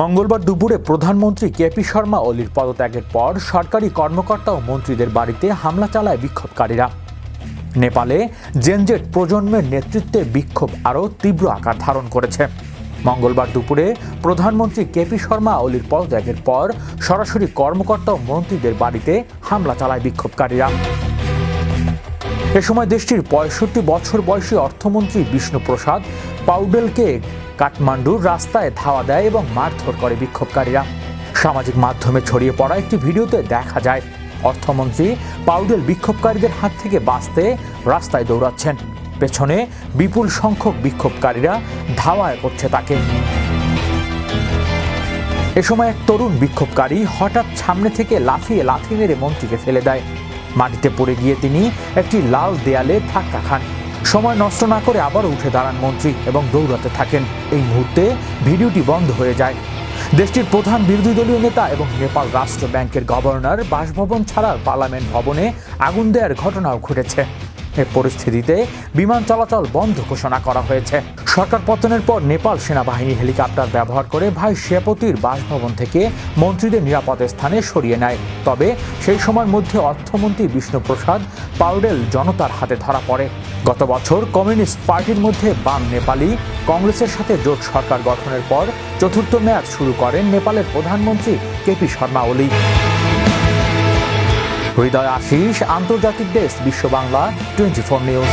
মঙ্গলবার দুপুরে প্রধানমন্ত্রী কেপি শর্মা ওলির পদত্যাগের পর সরকারি কর্মকর্তা ও মন্ত্রীদের বাড়িতে হামলা চালায় বিক্ষোভকারীরা। নেপালে জেনজেট প্রজন্মের নেতৃত্বে বিক্ষোভ আরও তীব্র আকার ধারণ করেছে। মঙ্গলবার দুপুরে প্রধানমন্ত্রী কেপি শর্মা ওলির পদত্যাগের পর সরাসরি কর্মকর্তা ও মন্ত্রীদের বাড়িতে হামলা চালায় বিক্ষোভকারীরা। এ সময় দেশটির পঁয়ষট্টি বছর বয়সী অর্থমন্ত্রী বিষ্ণুপ্রসাদ পাউডেলকে কাঠমান্ডুর রাস্তায় ধাওয়া দেয় এবং মারধর করে বিক্ষোভকারীরা। সামাজিক মাধ্যমে ছড়িয়ে পড়া একটি ভিডিওতে দেখা যায়, অর্থমন্ত্রী পাউডেল বিক্ষোভকারীদের হাত থেকে বাঁচতে রাস্তায় দৌড়াচ্ছেন। পেছনে বিপুল সংখ্যক বিক্ষোভকারীরা ধাওয়ায় করছে তাকে। এ সময় এক তরুণ বিক্ষোভকারী হঠাৎ সামনে থেকে লাফিয়ে লাথি মেরে মন্ত্রীকে ফেলে দেয়। মাটিতে পড়ে গিয়ে তিনি একটি লাল দেয়ালে ধাক্কা খান। সময় নষ্ট না করে আবারও উঠে দাঁড়ান মন্ত্রী এবং দৌড়াতে থাকেন। এই মুহূর্তে ভিডিওটি বন্ধ হয়ে যায়। দেশটির প্রধান বিরোধী দলীয় নেতা এবং নেপাল রাষ্ট্র ব্যাংকের গভর্নর বাসভবন ছাড়া পার্লামেন্ট ভবনে আগুন দেওয়ার ঘটনাও ঘটেছে। এ পরিস্থিতিতে বিমান চলাচল বন্ধ ঘোষণা করা হয়েছে। সরকার পতনের পর নেপাল সেনাবাহিনী হেলিকপ্টার ব্যবহার করে ভাই শেপতির বাসভবন থেকে মন্ত্রীদের নিরাপদ স্থানে সরিয়ে নেয়। তবে সেই সময়ের মধ্যে অর্থমন্ত্রী বিষ্ণুপ্রসাদ পাউডেল জনতার হাতে ধরা পড়ে। গত বছর কমিউনিস্ট পার্টির মধ্যে বাম নেপালি কংগ্রেসের সাথে জোট সরকার গঠনের পর চতুর্থ মেয়াদ শুরু করেন নেপালের প্রধানমন্ত্রী কেপি শর্মা ওলি। হৃদয় আশিস, আন্তর্জাতিক ডেস্ক বিশ্ব বাংলা টোয়েন্টি ফোর নিউজ।